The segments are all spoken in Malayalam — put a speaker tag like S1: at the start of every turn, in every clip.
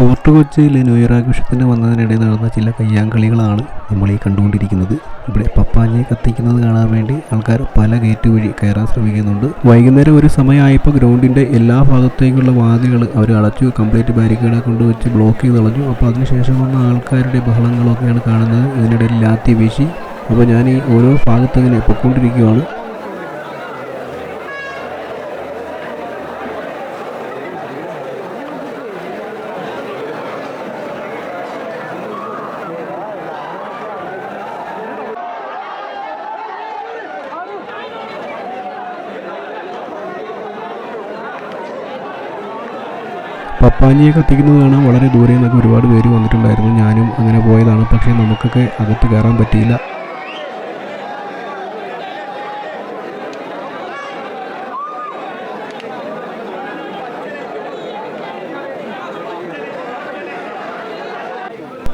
S1: ഫോർട്ട് കൊച്ചിയിലെ ന്യൂഇയർ ആഘോഷത്തിന് വന്നതിനിടെ നടന്ന ചില കയ്യാങ്കളികളാണ് നമ്മൾ ഈ കണ്ടുകൊണ്ടിരിക്കുന്നത്. ഇവിടെ പപ്പാഞ്ഞെ കത്തിക്കുന്നത് കാണാൻ വേണ്ടി ആൾക്കാർ പല ഗേറ്റ് വഴി കയറാൻ ശ്രമിക്കുന്നുണ്ട്. വൈകുന്നേരം ഒരു സമയമായപ്പോൾ ഗ്രൗണ്ടിന്റെ എല്ലാ ഭാഗത്തേക്കുള്ള വാതിലുകൾ അവർ അടച്ചു. കംപ്ലീറ്റ് ബാരിക്കേഡ് കൊണ്ടുവച്ച് ബ്ലോക്ക് ചെയ്ത് കളഞ്ഞു. അപ്പോൾ അതിനുശേഷം വന്ന ആൾക്കാരുടെ ബഹളങ്ങളൊക്കെയാണ് കാണുന്നത്. ഇതിനിടയിൽ ലാത്തി വീശി. അപ്പോൾ ഞാൻ ഈ ഓരോ ഭാഗത്തിങ്ങനെ പൊയ്ക്കൊണ്ടിരിക്കുകയാണ്. പപ്പാനിയെ കത്തിക്കുന്നത് കാണാൻ വളരെ ദൂരെ നിന്നൊക്കെ ഒരുപാട് പേര് വന്നിട്ടുണ്ടായിരുന്നു. ഞാനും അങ്ങനെ പോയതാണ്. പക്ഷേ നമുക്കൊക്കെ അകത്ത് കയറാൻ പറ്റിയില്ല.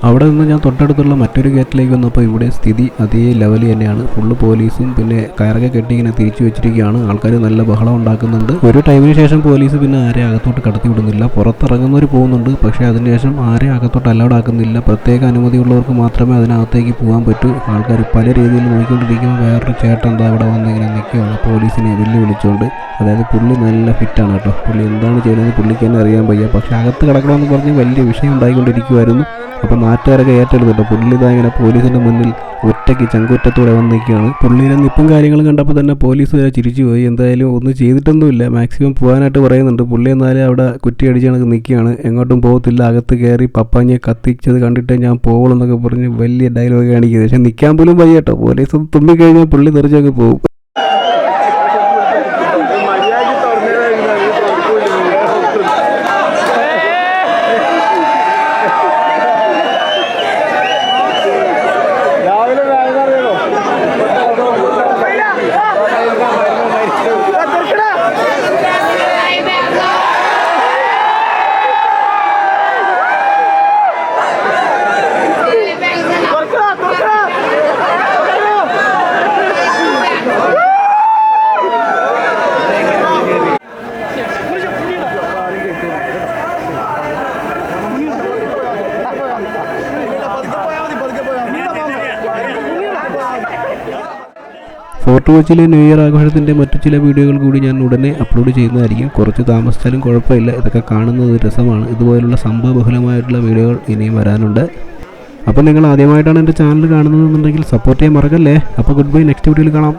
S1: അവിടെ നിന്ന് ഞാൻ തൊട്ടടുത്തുള്ള മറ്റൊരു ഗേറ്റിലേക്ക് വന്നപ്പോൾ ഇവിടെ സ്ഥിതി അതേ ലെവലിൽ തന്നെയാണ്. ഫുള്ള് പോലീസും പിന്നെ കയറൊക്കെ കെട്ടി ഇങ്ങനെ തിരിച്ചു വെച്ചിരിക്കുകയാണ്. ആൾക്കാർ നല്ല ബഹളം ഉണ്ടാക്കുന്നുണ്ട്. ഒരു ടൈമിന് ശേഷം പോലീസ് പിന്നെ ആരെ അകത്തോട്ട് കടത്തി വിടുന്നില്ല. പുറത്തിറങ്ങുന്നവർ പോകുന്നുണ്ട്. പക്ഷേ അതിനുശേഷം ആരെ അകത്തോട്ട് അലൗഡ് ആക്കുന്നില്ല. പ്രത്യേക അനുമതിയുള്ളവർക്ക് മാത്രമേ അതിനകത്തേക്ക് പോകാൻ പറ്റൂ. ആൾക്കാർ പല രീതിയിൽ നോക്കിക്കൊണ്ടിരിക്കുമ്പോൾ വേറൊരു ചേട്ടൻ എന്താ അവിടെ വന്നിങ്ങനെ നിൽക്കുകയാണ്. പോലീസിനെ വെല്ലുവിളിച്ചുകൊണ്ട്. അതായത് പുള്ളി നല്ല ഫിറ്റാണ് കേട്ടോ. പുള്ളി എന്താണ് ചെയ്യുന്നത് പുള്ളിക്ക് തന്നെ അറിയാൻ വയ്യ. പക്ഷേ അകത്ത് കിടക്കണമെന്ന് പറഞ്ഞ് വലിയ വിഷയം ഉണ്ടായിക്കൊണ്ടിരിക്കുമായിരുന്നു അപ്പോൾ നാട്ടുകാരൊക്കെ ഏറ്റെടുത്തിട്ടോ പുള്ളി ഇതാ ഇങ്ങനെ പോലീസിന്റെ മുന്നിൽ ഒറ്റയ്ക്ക് ചങ്കുറ്റത്തോടെ വന്ന് നിൽക്കുകയാണ് പുള്ളിയുടെ നിപ്പും കാര്യങ്ങളും കണ്ടപ്പോൾ തന്നെ പോലീസ് വരെ ചിരിച്ചു പോയി. എന്തായാലും ഒന്നും ചെയ്തിട്ടൊന്നുമില്ല. മാക്സിമം പോകാനായിട്ട് പറയുന്നുണ്ട്. പുള്ളി എന്നാലും അവിടെ കുറ്റിയടിച്ച് കണക്ക് നിൽക്കുകയാണ്. എങ്ങോട്ടും പോകത്തില്ല. അകത്ത് കയറി പപ്പാഞ്ഞെ കത്തിച്ചത് കണ്ടിട്ട് ഞാൻ പോകണമെന്നൊക്കെ പറഞ്ഞ് വലിയ ഡയലോഗ് കാണിക്കുന്നത് പക്ഷേ നിൽക്കാൻ പോലും വയ്യ കേട്ടോ. പോലീസ് തുമ്മിക്കഴിഞ്ഞാൽ പുള്ളി തെറിച്ചൊക്കെ പോകും.
S2: Come on.
S1: ഫോർട്ട് കൊച്ചിയിലെ ന്യൂ ഇയർ ആഘോഷത്തിന്റെ മറ്റു ചില വീഡിയോകൾ കൂടി ഞാൻ ഉടനെ അപ്ലോഡ് ചെയ്യുന്നതായിരിക്കും. കുറച്ച് താമസിച്ചാലും കുഴപ്പമില്ല. ഇതൊക്കെ കാണുന്നത് രസമാണ്. ഇതുപോലുള്ള സംഭവബഹുലമായിട്ടുള്ള വീഡിയോകൾ ഇനിയും വരാനുണ്ട്. അപ്പോൾ നിങ്ങൾ ആദ്യമായിട്ടാണ് എന്റെ ചാനൽ കാണുന്നതെന്നുണ്ടെങ്കിൽ സപ്പോർട്ട് ചെയ്യാൻ മറക്കല്ലേ? അപ്പോൾ ഗുഡ് ബൈ നെക്സ്റ്റ് വീഡിയോയിൽ കാണാം.